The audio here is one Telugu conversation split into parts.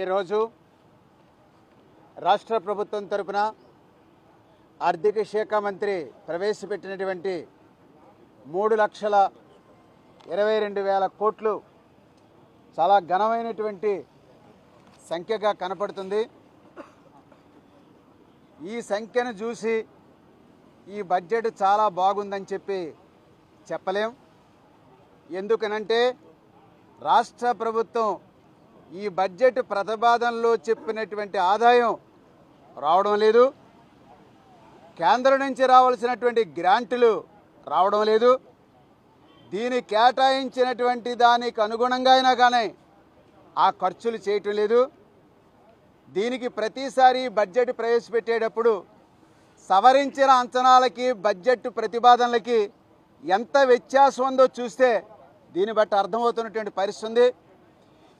ఈరోజు రాష్ట్ర ప్రభుత్వం తరపున ఆర్థిక శాఖ మంత్రి ప్రవేశపెట్టినటువంటి మూడు లక్షల ఇరవై రెండు వేల కోట్లు చాలా ఘనమైనటువంటి సంఖ్యగా కనపడుతుంది. ఈ సంఖ్యను చూసి ఈ బడ్జెట్ చాలా బాగుందని చెప్పి చెప్పలేం. ఎందుకనంటే రాష్ట్ర ప్రభుత్వం ఈ బడ్జెట్ ప్రతిపాదనలో చెప్పినటువంటి ఆదాయం రావడం లేదు. కేంద్రం నుంచి రావాల్సినటువంటి గ్రాంట్లు రావడం లేదు. దీని కేటాయించినటువంటి దానికి అనుగుణంగా అయినా కానీ ఆ ఖర్చులు చేయటం లేదు. దీనికి ప్రతిసారి బడ్జెట్ ప్రవేశపెట్టేటప్పుడు సవరించిన అంచనాలకి బడ్జెట్ ప్రతిపాదనలకి ఎంత వ్యత్యాసం ఉందో చూస్తే దీన్ని బట్టి అర్థమవుతున్నటువంటి పరిస్థితి ఉంది.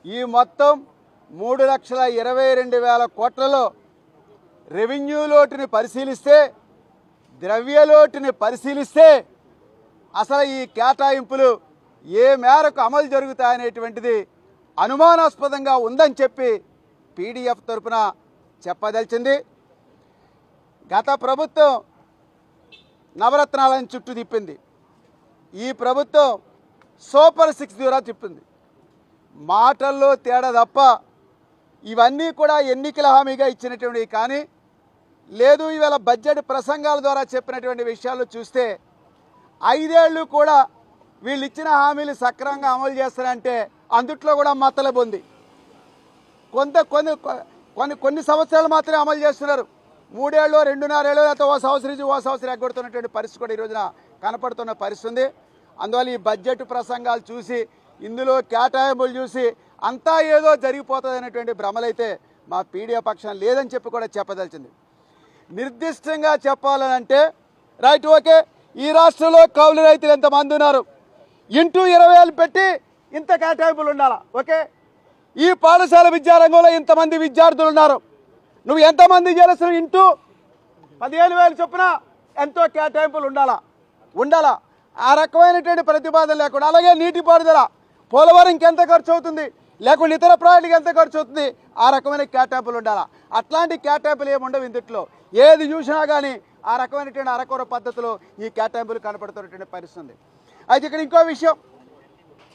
ఈ మొత్తం మూడు లక్షల ఇరవై రెండు వేల కోట్లలో రెవెన్యూ లోటుని పరిశీలిస్తే ద్రవ్య లోటుని పరిశీలిస్తే అసలు ఈ కేటాయింపులు ఏ మేరకు అమలు జరుగుతాయనేటువంటిది అనుమానాస్పదంగా ఉందని చెప్పి పీడిఎఫ్ తరపున చెప్పదలిచింది. గత ప్రభుత్వం నవరత్నాలను చుట్టూ తిప్పింది. ఈ ప్రభుత్వం సూపర్ సిక్స్ ద్వారా తిప్పింది. మాటల్లో తేడా తప్ప ఇవన్నీ కూడా ఎన్నికల హామీగా ఇచ్చినటువంటివి కానీ లేదు ఇవాళ బడ్జెట్ ప్రసంగాల ద్వారా చెప్పినటువంటి విషయాలు చూస్తే ఐదేళ్ళు కూడా వీళ్ళు ఇచ్చిన హామీలు సక్రమంగా అమలు చేస్తారంటే అందుట్లో కూడా మతలబు ఉంది. కొంత కొన్ని కొన్ని కొన్ని సంవత్సరాలు మాత్రమే అమలు చేస్తున్నారు. మూడేళ్ళు రెండున్నరేళ్ళు లేకపోతే ఓ సంవత్సరం నుంచి ఓ సంవత్సరం ఎగ్గొడుతున్నటువంటి పరిస్థితి కూడా ఈ రోజున కనపడుతున్న పరిస్థితి ఉంది. అందువల్ల ఈ బడ్జెట్ ప్రసంగాలు చూసి ఇందులో కేటాయింపులు చూసి అంతా ఏదో జరిగిపోతుంది అనేటువంటి భ్రమలైతే మా పీడియా పక్షం లేదని చెప్పి కూడా చెప్పదలిచింది. నిర్దిష్టంగా చెప్పాలనంటే రైట్ ఓకే ఈ రాష్ట్రంలో కౌలు రైతులు ఎంతమంది ఉన్నారు? ఇంటూ ఇరవై వేలు పెట్టి ఇంత కేటాయింపులు ఉండాలా? ఓకే ఈ పాఠశాల విద్యారంగంలో ఇంతమంది విద్యార్థులు ఉన్నారు. నువ్వు ఎంతమంది చేస్తున్నావు ఇంటూ పదిహేను వేలు చొప్పున ఎంతో కేటాయింపులు ఉండాలా? ఉండాలా? ఆ రకమైనటువంటి ప్రతిపాదన లేకుండా అలాగే నీటిపారుదల పోలవరం ఇంకెంత ఖర్చు అవుతుంది? లేకుండా ఇతర ప్రాజెక్టుకి ఎంత ఖర్చు అవుతుంది? ఆ రకమైన కేటాయింపులు ఉండాలా? అట్లాంటి కేటాయింపులు ఏమి ఉండవు ఇందుట్లో. ఏది చూసినా కానీ ఆ రకమైనటువంటి అరకొర పద్ధతిలో ఈ కేటాయింపులు కనపడుతున్నటువంటి పరిస్థితి ఉంది. అయితే ఇక్కడ ఇంకో విషయం.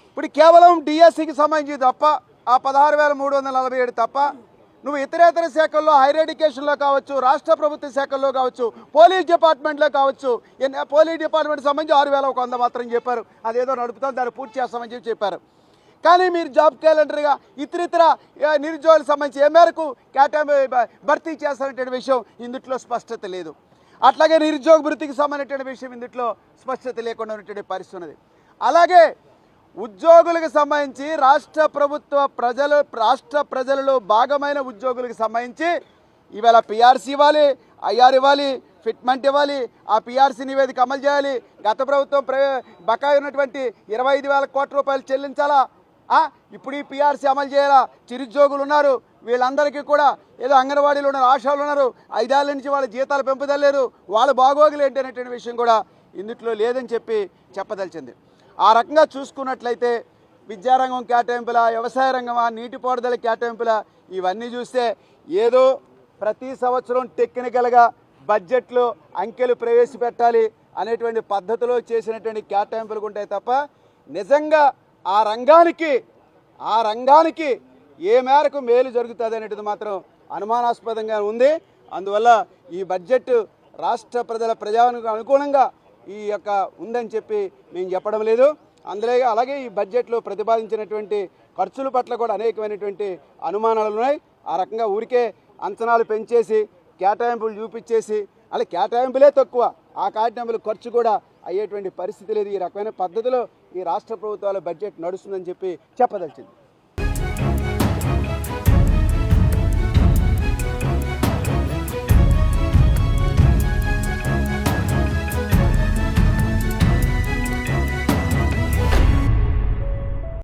ఇప్పుడు కేవలం డిఎస్సికి సంబంధించి తప్ప ఆ పదహారు వేల మూడు వందల నలభై ఏడు తప్ప నువ్వు ఇతరేతర శాఖల్లో హైర్ ఎడ్యుకేషన్లో కావచ్చు రాష్ట్ర ప్రభుత్వ శాఖల్లో కావచ్చు పోలీస్ డిపార్ట్మెంట్లో కావచ్చు పోలీస్ డిపార్ట్మెంట్ సంబంధించి ఆరు వేల ఒక వంద మాత్రం చెప్పారు. అదేదో నడుపుతాం దాన్ని పూర్తి చేస్తామని చెప్పి చెప్పారు. కానీ మీరు జాబ్ క్యాలెండర్గా ఇతరితర నిరుద్యోగులకు సంబంధించి ఏ మేరకు కేటాయింపు భర్తీ చేస్తారనేటువంటి విషయం ఇందుట్లో స్పష్టత లేదు. అట్లాగే నిరుద్యోగ వృత్తికి సంబంధించిన విషయం ఇందుట్లో స్పష్టత లేకుండా ఉన్నటువంటి పరిస్థితి అలాగే ఉద్యోగులకు సంబంధించి రాష్ట్ర ప్రభుత్వ ప్రజలు రాష్ట్ర ప్రజలలో భాగమైన ఉద్యోగులకు సంబంధించి ఇవాళ పిఆర్సీ ఇవ్వాలి ఐఆర్ ఇవ్వాలి ఫిట్మెంట్ ఇవ్వాలి. ఆ పిఆర్సీ నివేదిక అమలు చేయాలి. గత ప్రభుత్వం ప్ర బకాయి ఉన్నటువంటి ఇరవై ఐదు వేల కోట్ల రూపాయలు చెల్లించాలా? ఇప్పుడు ఈ పిఆర్సీ అమలు చేయాలా? చిరుద్యోగులు ఉన్నారు. వీళ్ళందరికీ కూడా ఏదో అంగన్వాడీలు ఉన్నారు ఆశాలు ఉన్నారు. ఐదేళ్ళ నుంచి వాళ్ళ జీతాలు పెంపుదలేరు. వాళ్ళ బాగోగులు ఏంటి అనేటువంటి విషయం కూడా ఇందుట్లో లేదని చెప్పి చెప్పదలిచింది. ఆ రకంగా చూసుకున్నట్లయితే విద్యారంగం కేటాయింపుల వ్యవసాయ రంగమా నీటిపారుదల కేటాయింపుల ఇవన్నీ చూస్తే ఏదో ప్రతి సంవత్సరం టెక్నికల్గా బడ్జెట్లో అంకెలు ప్రవేశపెట్టాలి అనేటువంటి పద్ధతిలో చేసినటువంటి కేటాయింపులు ఉంటాయి తప్ప నిజంగా ఆ రంగానికి ఆ రంగానికి ఏ మేరకు మేలు జరుగుతుంది అనేటిది మాత్రం అనుమానాస్పదంగా ఉంది. అందువల్ల ఈ బడ్జెట్ రాష్ట్ర ప్రజల ప్రజానికి అనుగుణంగా ఈ యొక్క ఉందని చెప్పి మేము చెప్పడం లేదు. అందులో అలాగే ఈ బడ్జెట్లో ప్రతిపాదించినటువంటి ఖర్చుల పట్ల కూడా అనేకమైనటువంటి అనుమానాలు ఉన్నాయి. ఆ రకంగా ఊరికే అంచనాలు పెంచేసి కేటాయింపులు చూపించేసి అలా కేటాయింపులే తక్కువ. ఆ కేటాయింపుల ఖర్చు కూడా అయ్యేటువంటి పరిస్థితి లేదు. ఈ రకమైన పద్ధతిలో ఈ రాష్ట్ర ప్రభుత్వాల బడ్జెట్ నడుస్తుందని చెప్పి చెప్పదలిచింది.